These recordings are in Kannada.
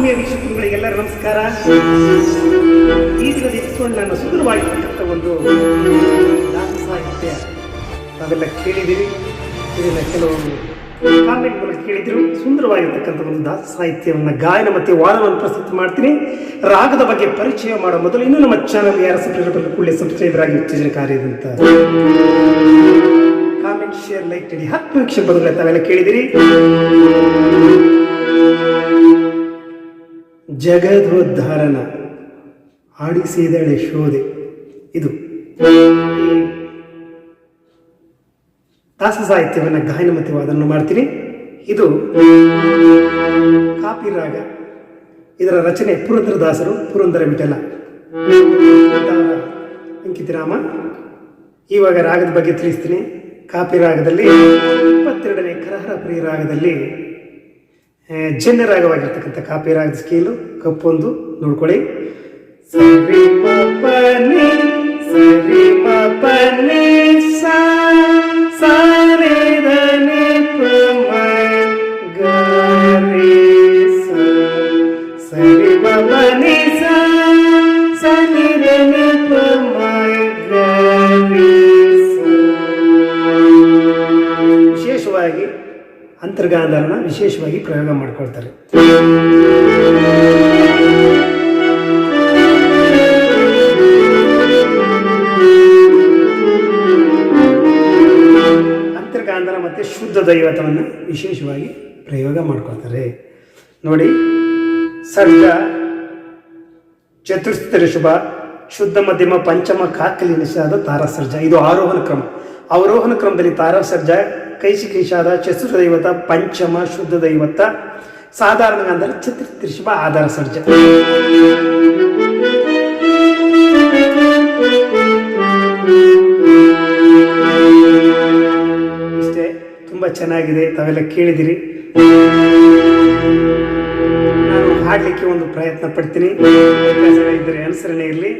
ಆತ್ಮೀಯ ವೀಕ್ಷಕರುಗಳಿಗೆಲ್ಲರ ನಮಸ್ಕಾರ. ಈ ದಿನದ ಎಪಿಸೋಡ್ ನಾನು ಸುಂದರವಾಗಿರ್ತಕ್ಕಂಥ ಒಂದು ದಾಸ ಸಾಹಿತ್ಯ ನಾವೆಲ್ಲ ಕೇಳಿದ್ದೀವಿ. ಇದನ್ನ ಕೆಲವು ಕಾಮೆಂಟ್ ಕೇಳಿದ್ರು. ಸುಂದರವಾಗಿರ್ತಕ್ಕಂಥ ಒಂದು ದಾಸ ಸಾಹಿತ್ಯವನ್ನು ಗಾಯನ ಮತ್ತು ವಾದವನ್ನು ಪ್ರಸ್ತುತ ಮಾಡ್ತೀನಿ. ರಾಗದ ಬಗ್ಗೆ ಪರಿಚಯ ಮಾಡೋ ಮೊದಲು ಇನ್ನೂ ನಮ್ಮ ಚಾನಲ್ ಯಾರ ಸಬ್ಸ್ಕ್ರೈಬರ್ ಕೂಡಲೇ ಸಬ್ಸ್ಕ್ರೈಬರ್ ಆಗಿ ಉತ್ತೇಜನ ಕಾರ್ಯದಂತ. ಕಾಮೆಂಟ್ ಶೇರ್ ಲೈಕ್ ಮಾಡಿ. ಹತ್ತು ವೀಕ್ಷಕ ಬಂದ್ರೆ ತಾವೆಲ್ಲ ಕೇಳಿದಿರಿ ಜಗದೋದ್ಧಾರನ ಆಡಿಸಿದಳೆ ಶೋಧೆ ಇದು ದಾಸ ಸಾಹಿತ್ಯವನ್ನು ಗಾಯನ ಮತ್ತು ವಾದನ ಮಾಡ್ತೀನಿ. ಇದು ಕಾಪಿ ರಾಗ. ಇದರ ರಚನೆ ಪುರಂದರದಾಸರು ಪುರಂದರ ವಿಠಲ. ಅಂಕಿತರಾಮ, ಇವಾಗ ರಾಗದ ಬಗ್ಗೆ ತಿಳಿಸ್ತೀನಿ. ಕಾಪಿ ರಾಗದಲ್ಲಿ ಇಪ್ಪತ್ತೆರಡನೇ ಕರಹರ ಪ್ರಿಯ ರಾಗದಲ್ಲಿ ಜನ್ಯ ರಾಗವಾಗಿರ್ತಕ್ಕಂಥ ಕಾಪಿ ರಾಗದ ಸ್ಕೇಲು ಕಪ್ಪೊಂದು ನೋಡ್ಕೊಳ್ಳಿ ಸರಿ ಮ ಸರಿ ಮ ಪ ನಿ, ಸಾ, ಸಾ ರೇ ದ ನಿ ಮ ಗ ರೇ ಸಾ. ಸರಿ ಮ ಪ ನಿ, ಸಾ, ಸಾ ನಿ ದ ನಿ ಪ ಮ ಗ ರೇ ಸಾ. ವಿಶೇಷವಾಗಿ ಅಂತರ್ಗಾಂಧಾರನ ವಿಶೇಷವಾಗಿ ಪ್ರಯೋಗ ಮಾಡ್ಕೊಳ್ತಾರೆ ದೈವತವನ್ನು ವಿಶೇಷವಾಗಿ ಪ್ರಯೋಗ ಮಾಡ್ಕೊಳ್ತಾರೆ. ನೋಡಿ, ಸರ್ಜ ಚತುರ್ಥ ಶುಭ, ಶುದ್ಧ ಮಧ್ಯಮ, ಪಂಚಮ ಕಾಕಲಿ ನಿಷಾದ ತಾರಸರ್ಜ ಇದು ಆರೋಹಣ ಕ್ರಮ. ಅವರೋಹಣ ಕ್ರಮದಲ್ಲಿ ತಾರಸರ್ಜ ಕೈಸಿ ಕೈಶಾದ ಚತುರ್ಥ ದೈವತ, ಪಂಚಮ, ಶುದ್ಧ ದೈವತ, ಸಾಧಾರಣ ಅಂದರೆ ಚತುರ್ಥ ಶುಭ, ಆಧಾರ ಸರ್ಜ. ತುಂಬ ಚೆನ್ನಾಗಿದೆ ತಾವೆಲ್ಲ ಕೇಳಿದಿರಿ. ನಾನು ಹಾಡಲಿಕ್ಕೆ ಒಂದು ಪ್ರಯತ್ನ ಪಡ್ತೀನಿ. ಇದ್ದರೆ ಅನುಸರಣೆ ಇರಲಿ.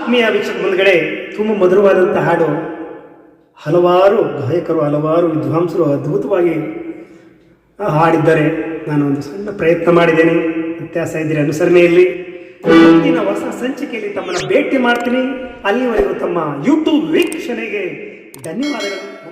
ಆತ್ಮೀಯ ವೀಕ್ಷಕ ಮುಂದ್ಗಡೆ ತುಂಬ ಮಧುರವಾದಂಥ ಹಾಡು. ಹಲವಾರು ಗಾಯಕರು, ಹಲವಾರು ವಿದ್ವಾಂಸರು ಅದ್ಭುತವಾಗಿ ಹಾಡಿದ್ದಾರೆ. ನಾನು ಒಂದು ಸಣ್ಣ ಪ್ರಯತ್ನ ಮಾಡಿದ್ದೇನೆ. ವ್ಯತ್ಯಾಸ ಇದ್ದರೆ ಅನುಸರಣೆಯಲ್ಲಿ. ಮುಂದಿನ ಹೊಸ ಸಂಚಿಕೆಯಲ್ಲಿ ತಮ್ಮನ್ನು ಭೇಟಿ ಮಾಡ್ತೀನಿ. ಅಲ್ಲಿವರೆಗೂ ತಮ್ಮ ಯೂಟ್ಯೂಬ್ ವೀಕ್ಷಣೆಗೆ ಧನ್ಯವಾದಗಳು.